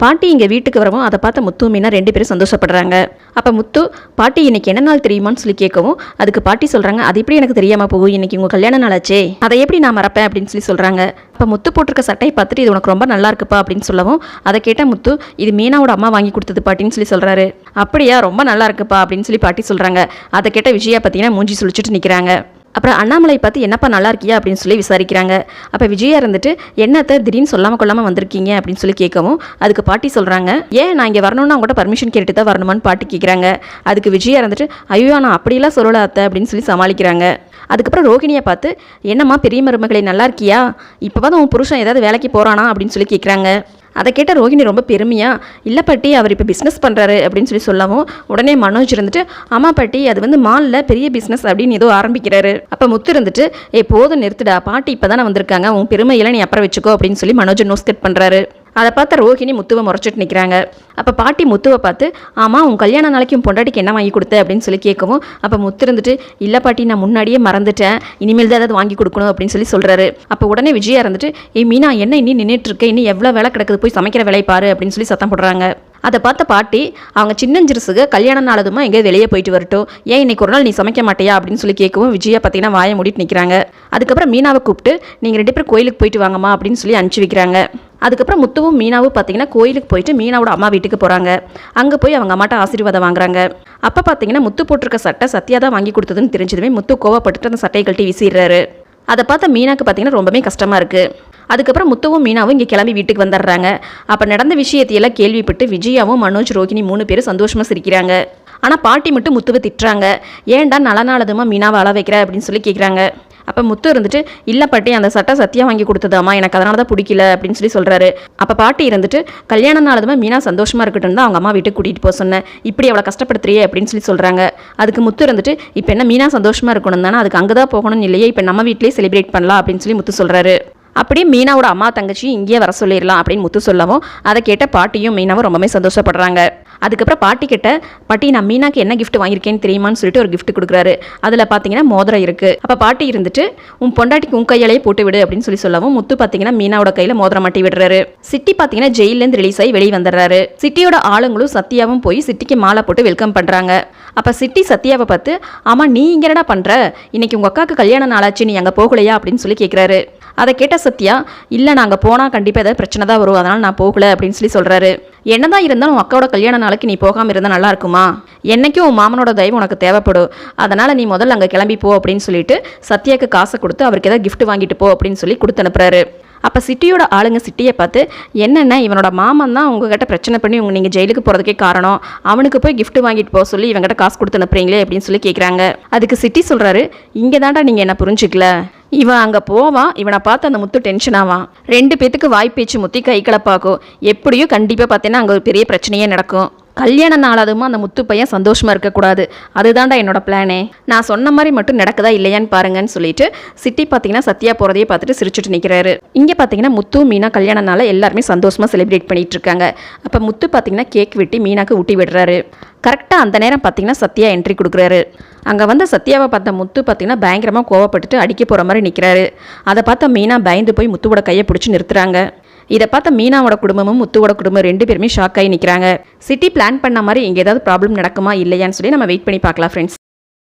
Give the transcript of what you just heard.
பாட்டி இங்கே வீட்டுக்கு வரவும் அதை பார்த்த முத்து மீனா ரெண்டு பேரும் சந்தோஷப்படுறாங்க. அப்போ முத்து பாட்டி இன்னைக்கு என்ன நாள் தெரியுமான்னு சொல்லி கேட்கவும் அதுக்கு பாட்டி சொல்கிறாங்க அது எப்படி எனக்கு தெரியாமல் போகும் இன்னைக்கு உங்கள் கல்யாண நாளாச்சே அதை எப்படி நான் மறப்பேன்? அப்படின்னு சொல்லி சொல்கிறாங்க அப்போ முத்து போட்டிருக்க சட்டையை பார்த்துட்டு இது உனக்கு ரொம்ப நல்லா இருக்குப்பா அப்படின்னு சொல்லவும் அதை கேட்டால் முத்து இது மீனாவோட அம்மா வாங்கி கொடுத்தது பாட்டின்னு சொல்லி சொல்கிறாரு அப்படியா? ரொம்ப நல்லா இருக்குப்பா அப்படின்னு சொல்லி பாட்டி சொல்கிறாங்க அதை கேட்ட விஜயா பார்த்தீங்கன்னா மூஞ்சி சுழிச்சிட்டு நிற்கிறாங்க அப்புறம் அண்ணாமலை பார்த்து என்னப்பா நல்லா இருக்கியா அப்படின்னு சொல்லி விசாரிக்கிறாங்க. அப்போ விஜயா இருந்துட்டு என்னத்தை திடீர்னு சொல்லாமல் கொள்ளாமல் வந்திருக்கீங்க? அப்படின்னு சொல்லி கேட்கவும் அதுக்கு பாட்டி சொல்கிறாங்க ஏன் நான் இங்கே வரணும்னு அவங்கள்ட்ட பர்மிஷன் கேட்டுட்டு தான் வரணுமான்னு பாட்டி கேட்குறாங்க அதுக்கு விஜயா இருந்துட்டு ஐயோ நான் அப்படிலாம் சொல்லல அத்தை அப்படின்னு சொல்லி சமாளிக்கிறாங்க. அதுக்கப்புறம் ரோகிணியை பார்த்து என்னம்மா பெரிய மருமகளை நல்லா இருக்கியா இப்போ தான் உன் புருஷன் ஏதாவது வேலைக்கு போகிறானா அப்படின்னு சொல்லி கேட்குறாங்க அதை கேட்ட ரோஹிணி ரொம்ப பெருமையாக இல்லை பாட்டி அவர் இப்போ பிஸ்னஸ் பண்ணுறாரு அப்படின்னு சொல்லி சொல்லவும் உடனே மனோஜ் இருந்துட்டு ஆமாம் பாட்டி அது வந்து மாலில் பெரிய பிஸ்னஸ் அப்படின்னு ஏதோ ஆரம்பிக்கிறாரு. அப்போ முத்து இருந்துட்டு ஏ போதும் நிறுத்துடா பாட்டி இப்போ தானே வந்திருக்காங்க உன் பெருமையில நீ அப்புறம் வச்சுக்கோ அப்படின்னு சொல்லி மனோஜ் நோஸ் கட் பண்ணுறாரு அதை பார்த்த ரோஹிணி முத்துவை முறைச்சிட்டு நிற்கிறாங்க அப்போ பாட்டி முத்துவை பார்த்து ஆமாம் உன் கல்யாண நாளைக்கு உன் பொண்டாட்டிக்கு என்ன வாங்கி கொடுத்த? அப்படின்னு சொல்லி கேட்கவும் அப்போ முத்து இருந்துட்டு இல்லை பாட்டி நான் முன்னாடியே மறந்துட்டேன். இனிமேல் தான் ஏதாவது வாங்கி கொடுக்கணும் அப்படின்னு சொல்லி சொல்கிறாரு அப்போ உடனே விஜயா இருந்துட்டு ஏ மீனா என்ன இனி நின்றுட்டு இருக்க? இன்னும் எவ்வளோ வேலை கிடக்குது? போய் சமைக்கிற வேலையை பாரு அப்படின்னு சொல்லி சத்தம் போடுறாங்க. அதை பார்த்த பாட்டி அவங்க சின்னஞ்சிறுசுக கல்யாணம் நாளதுமா எங்கேயோ வெளியே போயிட்டு வரட்டும். ஏன் இன்னைக்கு ஒரு நாள் நீ சமைக்க மாட்டியா? அப்படின்னு சொல்லி கேட்கவும் விஜயா பார்த்தீங்கன்னா வாயை மூடிட்டு நிற்கிறாங்க அதுக்கப்புறம் மீனாவை கூப்பிட்டு நீங்கள் ரெண்டு பேரும் கோயிலுக்கு போயிட்டு வாங்கம்மா அப்படின்னு சொல்லி அனுப்பிச்சி வைக்கிறாங்க. அதுக்கப்புறம் முத்துவும் மீனாவும் பார்த்தீங்கன்னா கோயிலுக்கு போயிட்டு மீனாவோட அம்மா வீட்டுக்கு போகிறாங்க அங்கே போய் அவங்க அம்மாட்ட ஆசீர்வாதம் வாங்குறாங்க. அப்போ பார்த்தீங்கன்னா முத்து போட்டிருக்க சட்டை சத்யா தான் வாங்கி கொடுத்ததுன்னு தெரிஞ்சதுமே முத்து கோவப்பட்டுட்டு அந்த சட்டையை கழட்டி வீசிடுறாரு. அதை பார்த்த மீனாக்கு பார்த்தீங்கன்னா ரொம்பவே கஷ்டமாக இருக்குது அதுக்கப்புறம் முத்துவும் மீனாவும் இங்கே கிளம்பி வீட்டுக்கு வந்துடுறாங்க. அப்போ நடந்த விஷயத்தையெல்லாம் கேள்விப்பட்டு விஜயாவும் மனோஜ் ரோகிணி மூணு பேரும் சந்தோஷமாக சிரிக்கிறாங்க. ஆனால் பாட்டி மட்டும் முத்துவை திட்டுறாங்க. ஏன்டா நல்ல நாளதுமா மீனாவை அள வைக்கிற? அப்படின்னு சொல்லி கேட்குறாங்க அப்போ முத்து இருந்துட்டு இல்லை பாட்டி அந்த சட்டை சத்தியம் வாங்கி கொடுத்ததாம்மா எனக்கு அதனால தான் பிடிக்கல அப்படின்னு சொல்லி சொல்கிறாரு அப்போ பாட்டி இருந்துட்டு கல்யாணம் மீனா சந்தோஷமாக இருக்கட்டும் தான் அவங்க அம்மா வீட்டுக்கு கூட்டிகிட்டு போக சொன்னேன். இப்படி அவளை கஷ்டப்படுத்துறியே அப்படின்னு சொல்லி சொல்கிறாங்க அதுக்கு முத்து இருந்துட்டு இப்போ என்ன மீனா சந்தோஷமாக இருக்கணும் தானே அதுக்கு அங்கே தான் போகணும்னு இல்லையே இப்போ நம்ம வீட்டிலேயே செலிப்ரேட் பண்ணலாம் அப்படின்னு சொல்லி முத்து சொல்கிறாரு அப்படியே மீனாவோட அம்மா தங்கச்சி இங்கேயே வர சொல்லிடலாம் அப்படின்னு முத்து சொல்லவும் அதை கேட்ட பாட்டியும் மீனாவும் ரொம்பவே சந்தோஷப்படுறாங்க. அதுக்கப்புறம் பாட்டி கிட்ட பாட்டி நான் மீனாக்கு என்ன கிஃப்ட் வாங்கியிருக்கேன்னு தெரியுமான்னு சொல்லிட்டு ஒரு கிஃப்ட் கொடுக்குறாரு. அதில் பார்த்தீங்கன்னா மோதிரம் இருக்குது அப்போ பாட்டி இருந்துட்டு உன் பொண்டாட்டிக்கு உன் கையாலேயே போட்டு விடு அப்படின்னு சொல்லி சொல்லவும் முத்து பார்த்தீங்கன்னா மீனாவோட கையில் மோதிரம் மாட்டி விடுறாரு. சிட்டி பார்த்தீங்கன்னா ஜெயிலேருந்து ரிலீஸ் ஆகி வெளியே வந்துடுறாரு. சிட்டியோட ஆளுங்களும் சத்யாவும் போய் சிட்டிக்கு மாலை போட்டு வெல்கம் பண்ணுறாங்க அப்போ சிட்டி சத்யாவை பார்த்து ஆமாம் நீ இங்கே என்னடா பண்ணுற இன்னைக்கு உங்கள் அக்காவுக்கு கல்யாணம் நாளாச்சு நீ அங்கே போகலையா? அப்படின்னு சொல்லி கேட்குறாரு அதை கேட்ட சத்யா இல்லை நாங்கள் போனால் கண்டிப்பாக ஏதாவது பிரச்சனை தான் வரும் அதனால் நான் போகல அப்படின்னு சொல்லி சொல்கிறாரு என்னதான் இருந்தாலும் அக்காவோட கல்யாண நாளைக்கு நீ போகாமல் இருந்தால் நல்லா இருக்குமா? என்னைக்கும் உன் மாமனோட தயவு உனக்கு தேவைப்படும். அதனால் நீ முதல்ல அங்கே கிளம்பி போ அப்படின்னு சொல்லிட்டு சத்யாக்கு காசை கொடுத்து அவருக்கு ஏதாவது கிஃப்ட் வாங்கிட்டு போ அப்படின்னு சொல்லி கொடுத்து அனுப்புறாரு. அப்போ சிட்டியோட ஆளுங்க சிட்டியை பார்த்து என்னென்ன இவனோட மாமன் தான் உங்ககிட்ட பிரச்சனை பண்ணி உங்க நீங்கள் ஜெயிலுக்கு போகிறதுக்கே காரணம். அவனுக்கு போய் கிஃப்ட் வாங்கிட்டு போக சொல்லி இவங்ககிட்ட காசு கொடுத்து அனுப்புறீங்களே அப்படின்னு சொல்லி கேட்குறாங்க அதுக்கு சிட்டி சொல்கிறாரு இங்கே தாண்டா நீங்கள் என்ன புரிஞ்சுக்கல? இவன் அங்கே போவான் இவனை பார்த்து அந்த முத்து டென்ஷன் ஆவான். ரெண்டு பேத்துக்கு வாய்ப்பேச்சு முத்தி கை கலப்பாக்கும். எப்படியும் கண்டிப்பாக பார்த்தீங்கன்னா அங்கே ஒரு பெரிய பிரச்சனையே நடக்கும். கல்யாண நாளாதுமா அந்த முத்து பையன் சந்தோஷமாக இருக்கக்கூடாது. அதுதான்டா என்னோட பிளானே. நான் சொன்ன மாதிரி மட்டும் நடக்குதா இல்லையான்னு பாருங்கன்னு சொல்லிட்டு சிட்டி பார்த்தீங்கன்னா சத்யா போகிறதையே பார்த்துட்டு சிரிச்சுட்டு நிற்கிறாரு இங்கே பார்த்தீங்கன்னா முத்து மீனா கல்யாண நாளை எல்லாருமே சந்தோஷமாக செலிப்ரேட் பண்ணிட்டு இருக்காங்க. அப்போ முத்து பார்த்தீங்கன்னா கேக் வெட்டி மீனாக்கு ஊட்டி விடுறாரு. கரெக்டாக அந்த நேரம் பார்த்தீங்கன்னா சத்யா என்ட்ரி கொடுக்குறாரு. அங்கே வந்து சத்யாவை பார்த்த முத்து பார்த்தீங்கன்னா பயங்கரமாக கோவப்பட்டுட்டு அடிக்க போகிற மாதிரி நிற்கிறாரு அதை பார்த்த மீனா பயந்து போய் முத்துவோட கையை பிடிச்சி நிறுத்துறாங்க. இதை பார்த்த மீனாவோட குடும்பமும் முத்துவோட குடும்பம் ரெண்டு பேருமே ஷாக் ஆகி நிற்கிறாங்க சிட்டி பிளான் பண்ண மாதிரி இங்கே ஏதாவது ப்ராப்ளம் நடக்குமா இல்லையான்னு சொல்லி நம்ம வெயிட் பண்ணி பார்க்கலாம் ஃப்ரெண்ட்ஸ்